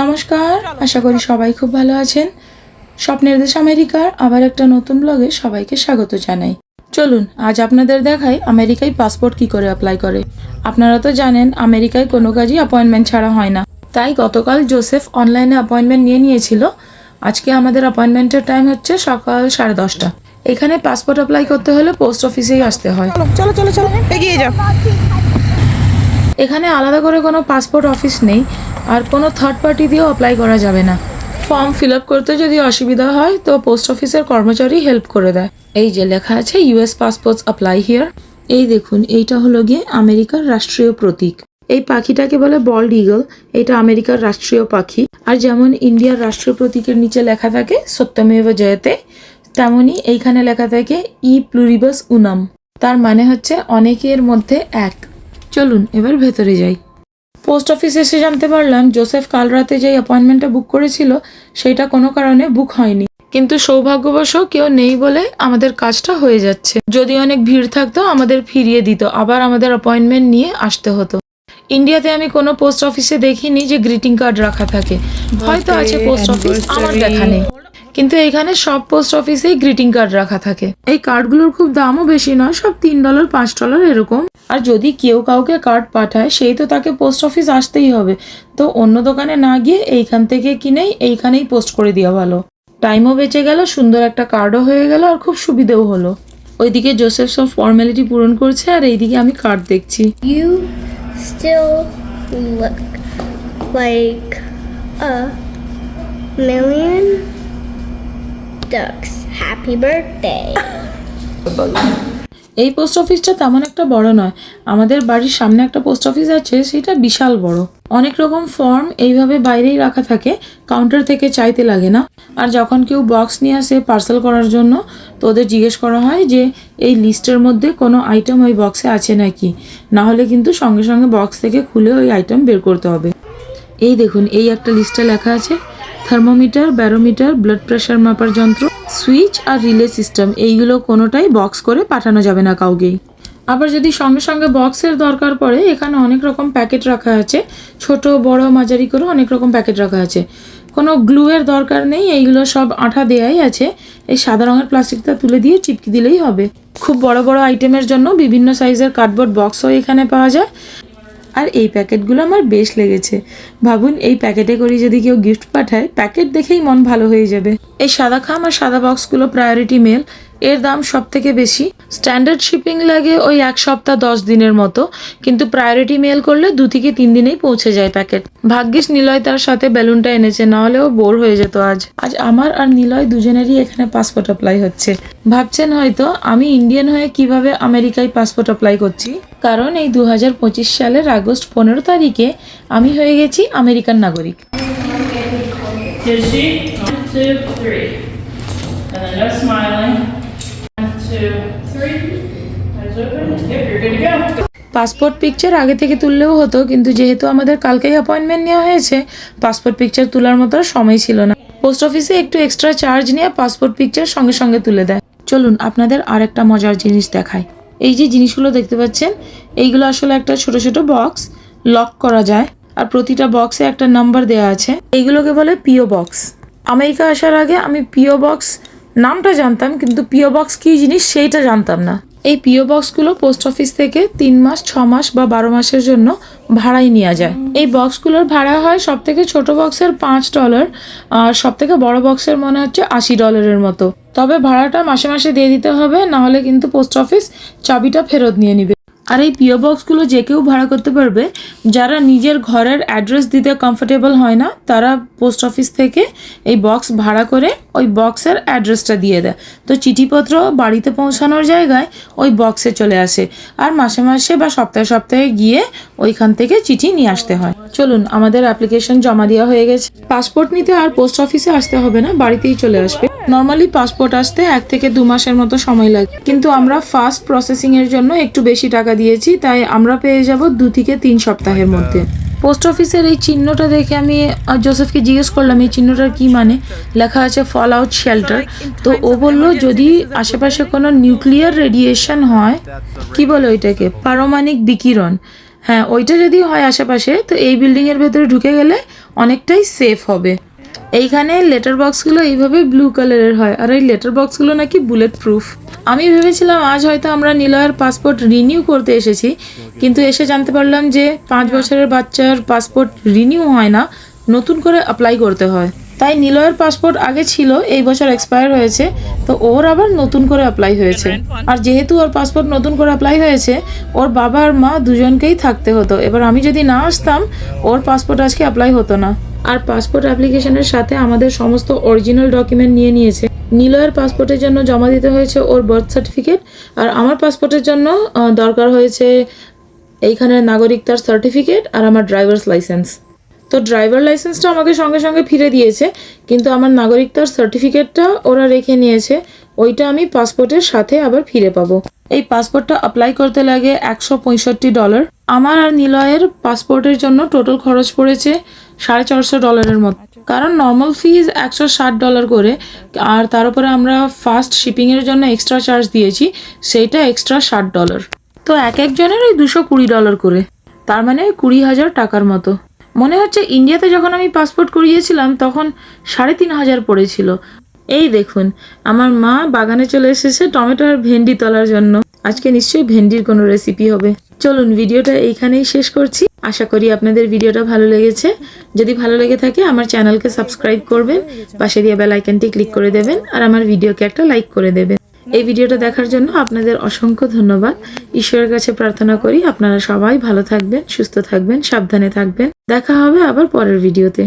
নমস্কার আশা করি সবাই খুব ভালো আছেন। স্বপ্নের দেশ আমেরিকার আবার একটা নতুন ব্লগে সবাইকে স্বাগত জানাই। চলুন আজ আপনাদের দেখাই আমেরিকায় পাসপোর্ট কি করে অ্যাপ্লাই করে। আপনারা তো জানেন আমেরিকায় কোনো কাজই অ্যাপয়েন্টমেন্ট ছাড়া হয় না। তাই গতকাল জোসেফ অনলাইনে অ্যাপয়েন্টমেন্ট নিয়ে নিয়েছিল। আজকে আমাদের অ্যাপয়েন্টমেন্টের টাইম হচ্ছে সকাল সাড়ে দশটা। এখানে পাসপোর্ট অ্যাপ্লাই করতে হলে পোস্ট অফিসেই আসতে হয়। চলো চলো চলো এগিয়ে যাও। এখানে আলাদা করে কোনো পাসপোর্ট অফিস নেই। আর কোনো থার্ড পার্টি দিয়েও অ্যাপ্লাই করা যাবে না। ফর্ম ফিল আপ করতে যদি অসুবিধা হয়, তো পোস্ট অফিসের কর্মচারী হেল্প করে দেয়। এই যে লেখা আছে ইউএস পাসপোর্টস অ্যাপ্লাই হিয়ার এই দেখুন, এইটা হলো গিয়ে আমেরিকার রাষ্ট্রীয় প্রতীক। এই পাখিটাকে বলে বল্ড ইগল এটা আমেরিকার রাষ্ট্রীয় পাখি। আর যেমন ইন্ডিয়ার রাষ্ট্রীয় প্রতীকের নিচে লেখা থাকে, সত্যমেব জয়তে তেমনই এইখানে লেখা থাকে, ই প্লুরিবাস উনাম তার মানে হচ্ছে অনেকের মধ্যে এক। চলুন, এবার ভেতরে যাই। পোস্ট অফিস এসে জানতে পারলাম জোসেফ কাল রাতে যে অ্যাপয়েন্টমেন্টটা বুক করেছিল সেটা কোনো কারণে বুক হয়নি। কিন্তু সৌভাগ্যবশ কেউ নেই বলে আমাদের কাজটা হয়ে যাচ্ছে। যদি অনেক ভিড় থাকতো আমাদের ফিরিয়ে দিত আবার আমাদের অ্যাপয়েন্টমেন্ট নিয়ে আসতে হতো। ইন্ডিয়াতে আমি কোনো পোস্ট অফিসে দেখিনি যে গ্রিটিং কার্ড রাখা থাকে। হয়তো আছে পোস্ট অফিস আমার দেখা নেই। কিন্তু এখানে সব পোস্ট অফিসেই গ্রিটিং কার্ড রাখা থাকে। এই কার্ডগুলোর খুব দামও বেশি নয়, সব তিন ডলার পাঁচ ডলার এরকম। আর যদি কেউ কাউকে কার্ড পাঠায়, সেই তো তাকে পোস্ট অফিস আসতেই হবে। তো অন্য দোকানে না গিয়ে এইখান থেকে কিনেই এইখানেই পোস্ট করে দেওয়া ভালো। টাইমও বেঁচে গেল, সুন্দর একটা কার্ডও হয়ে গেল, আর খুব সুবিধেও হলো। ওইদিকে জোসেফ সব ফর্মালিটি পূরণ করছে, আর এইদিকে আমি কার্ড দেখছি। Million? Ducks. Happy birthday. এই পোস্ট অফিসটা তেমন একটা বড় নয়। আমাদের বাড়ির সামনে একটা পোস্ট অফিস আছে, সেটা বিশাল বড়। অনেক রকম ফর্ম এইভাবে বাইরেই রাখা থাকে কাউন্টার থেকে চাইতে লাগে না। আর যখন কেউ বক্স নিয়ে আসে পার্সেল করার জন্য, তো ওদের জিজ্ঞেস করা হয় যে, এই লিস্টের মধ্যে কোনো আইটেম ওই বক্সে আছে নাকি? না হলে কিন্তু সঙ্গে সঙ্গে বক্স থেকে খুলে ওই আইটেম বের করতে হবে। এই দেখুন, এই একটা লিস্টে লেখা আছে থার্মোমিটার, ব্যারোমিটার ব্লাড প্রেশার মাপার যন্ত্র সুইচ আর রিলে সিস্টেম এইগুলো কোনোটাই বক্স করে পাঠানো যাবে না কাউকেই। আবার যদি সঙ্গে সঙ্গে বক্সের দরকার পড়ে, এখানে অনেক রকম প্যাকেট রাখা আছে। ছোট, বড়, মাঝারি করে অনেক রকম প্যাকেট রাখা আছে। কোনো গ্লুয়ের দরকার নেই, এইগুলো সব আঠা দেয়াই আছে। এই সাদা রঙের প্লাস্টিকটা তুলে দিয়ে চিপকি দিলেই হবে। খুব বড় বড় আইটেমের জন্য বিভিন্ন সাইজের কার্ডবোর্ড বক্সও এখানে পাওয়া যায়। আর এই প্যাকেটগুলো আমার বেশ লেগেছে। ভাবুন, এই প্যাকেটে করে যদি কেউ গিফট পাঠায়, প্যাকেট দেখেই মন ভালো হয়ে যাবে। এই সাদা খাম আর সাদা বক্সগুলো প্রায়োরিটি মেল এর দাম সব থেকে বেশি স্ট্যান্ডার্ড শিপিং লাগে ওই এক সপ্তাহ দশ দিনের মতো কিন্তু প্রায়োরিটি মেল করলে দু থেকে তিন দিনেই পৌঁছে যায় প্যাকেট ভাগ্যিস নিলয় তার সাথে বেলুনটা এনেছে নাহলেও বোর হয়ে যেত আজ আজ আমার আর নিলয় দুজনেরই এখানে পাসপোর্ট অ্যাপ্লাই হচ্ছে ভাবছেন হয়তো আমি ইন্ডিয়ান হয়ে কীভাবে আমেরিকায় পাসপোর্ট অ্যাপ্লাই করছি কারণ এই দু হাজার পঁচিশ সালের আগস্ট পনেরো তারিখে আমি হয়ে গেছি আমেরিকান নাগরিক she? One, two, three. And then no smiling. Passport picture আগে থেকে তুললেও হতো, কিন্তু যেহেতু আমাদের কালকেই অ্যাপয়েন্টমেন্ট নেওয়া হয়েছে পাসপোর্ট পিকচার তোলার মতো সময় ছিল না। পোস্ট অফিসে একটু এক্সট্রা চার্জ নিয়ে পাসপোর্ট পিকচার সঙ্গে সঙ্গে তুলে দেয়। চলুন, আপনাদের আর একটা মজার জিনিস দেখায় এই যে জিনিসগুলো দেখতে পাচ্ছেন, এইগুলো আসলে একটা ছোট ছোট বক্স লক করা যায়, আর প্রতিটা বক্সে একটা নাম্বার দেওয়া আছে। এইগুলোকে বলে পিও বক্স আমেরিকা আসার আগে আমি পিও বক্স নামটা জানতাম, কিন্তু পিও বক্স কী জিনিস সেইটা জানতাম না। এই পিও বক্সগুলো পোস্ট অফিস থেকে তিন মাস, ছ মাস বা বারো মাসের জন্য ভাড়ায় নেওয়া যায়। এই বক্সগুলোর ভাড়া হয় সব থেকে ছোট বক্সের পাঁচ ডলার আর সব থেকে বড় বক্সের মনে হচ্ছে আশি ডলারের মতো। তবে ভাড়াটা মাসে মাসে দিয়ে দিতে হবে, নাহলে কিন্তু পোস্ট অফিস চাবিটা ফেরত নিয়ে নিবে। আর এই পিও বক্সগুলো যে কেউ ভাড়া করতে পারবে, যারা নিজের ঘরের অ্যাড্রেস দিতে কমফোর্টেবল হয় না, তারা পোস্ট অফিস থেকে এই বক্স ভাড়া করে ওই বক্সের অ্যাড্রেসটা দিয়ে দেয়। তো চিঠিপত্র বাড়িতে পৌঁছানোর জায়গায় ওই বক্সে চলে আসে। আর মাসে মাসে বা সপ্তাহে সপ্তাহে গিয়ে ওইখান থেকে চিঠি নিয়ে আসতে হয়। চলুন, আমাদের অ্যাপ্লিকেশন জমা দেওয়া হয়ে গেছে। পাসপোর্ট নিতে আর পোস্ট অফিসে আসতে হবে না, বাড়িতেই চলে আসবে। নর্মালি পাসপোর্ট আসতে এক থেকে দু মাসের মতো সময় লাগে। কিন্তু আমরা ফাস্ট প্রসেসিং এর জন্য একটু বেশি টাকা দিয়েছি, তাই আমরা পেয়ে যাব দু থেকে তিন সপ্তাহের মধ্যে। পোস্ট অফিসের এই চিহ্নটা দেখে আমি জোসেফকে জিজ্ঞেস করলাম, এই চিহ্নটার কি মানে? লেখা আছে ফল আউট শেল্টার তো ও বলল, যদি আশেপাশে কোনো নিউক্লিয়ার রেডিয়েশন হয়, কি বলে ওইটাকে? পারমাণিক বিকিরণ। হ্যাঁ ওইটা যদি হয় আশেপাশে, তো এই বিল্ডিংয়ের ভেতরে ঢুকে গেলে অনেকটাই সেফ হবে। এইখানে লেটার বক্সগুলো এইভাবে ব্লু কালারের হয়, আর এই লেটার বক্সগুলো নাকি বুলেট প্রুফ আমি ভেবেছিলাম আজ হয়তো আমরা নিলয়ের পাসপোর্ট রিনিউ করতে এসেছি, কিন্তু এসে জানতে পারলাম যে পাঁচ বছরের বাচ্চার পাসপোর্ট রিনিউ হয় না, নতুন করে অ্যাপ্লাই করতে হয়। তাই নিলয়ের পাসপোর্ট আগে ছিল, এই বছর এক্সপায়ার হয়েছে, তো ওর আবার নতুন করে অ্যাপ্লাই হয়েছে। আর যেহেতু ওর পাসপোর্ট নতুন করে অ্যাপ্লাই হয়েছে, ওর বাবা আর মা দুজনকেই থাকতে হতো। এবার আমি যদি না আসতাম, ওর পাসপোর্ট আজকে অ্যাপ্লাই হতো না। আর পাসপোর্ট অ্যাপ্লিকেশনের সাথে আমাদের সমস্ত অরিজিনাল ডকুমেন্ট নিয়ে নিয়েছে। নিলয়ের পাসপোর্টের জন্য জমা দিতে হয়েছে ওর বার্থ সার্টিফিকেট আর আমার পাসপোর্টের জন্য দরকার হয়েছে এইখানের নাগরিকতার সার্টিফিকেট আর আমার ড্রাইভার্স লাইসেন্স তো ড্রাইভার লাইসেন্সটা আমাকে সঙ্গে সঙ্গে ফিরে দিয়েছে, কিন্তু আমার নাগরিকতার সার্টিফিকেটটা ওরা রেখে নিয়েছে, ওইটা আমি পাসপোর্টের সাথে আবার ফিরে পাবো। এই পাসপোর্টটা অ্যাপ্লাই করতে লাগে একশো পঁয়ষট্টি ডলার আমার আর নিলয়ের পাসপোর্টের জন্য টোটাল খরচ পড়েছে সাড়ে চারশো ডলারের মতো। কারণ নর্মাল ফিজ একশো ষাট ডলার করে, আর তার উপরে আমরা ফাস্ট শিপিংয়ের জন্য এক্সট্রা চার্জ দিয়েছি, সেইটা এক্সট্রা ষাট ডলার তো এক একজনের ওই দুশো কুড়ি ডলার করে, তার মানে কুড়ি হাজার টাকার মতো। মনে হচ্ছে ইন্ডিয়াতে যখন আমি পাসপোর্ট করিয়েছিলাম, তখন সাড়ে তিন হাজার পড়েছিল। এই দেখুন, আমার মা বাগানে চলে এসেছে টমেটো আর ভেন্ডি তোলার জন্য। আজকে নিশ্চয়ই ভেন্ডির কোনো রেসিপি হবে। চলুন, ভিডিওটা এইখানেই শেষ করছি। আশা করি আপনাদের ভিডিওটা ভালো লেগেছে। যদি ভালো লেগে থাকে, আমার চ্যানেলকে সাবস্ক্রাইব করবেন, পাশে দিয়ে বেল ক্লিক করে দেবেন, আর আমার ভিডিওকে একটা লাইক করে দেবেন। এই ভিডিওটা দেখার জন্য আপনাদের অসংখ্য ধন্যবাদ। ঈশ্বরের কাছে প্রার্থনা করি আপনারা সবাই ভালো থাকবেন, সুস্থ থাকবেন, সাবধানে থাকবেন। দেখা হবে আবার পরের ভিডিওতে।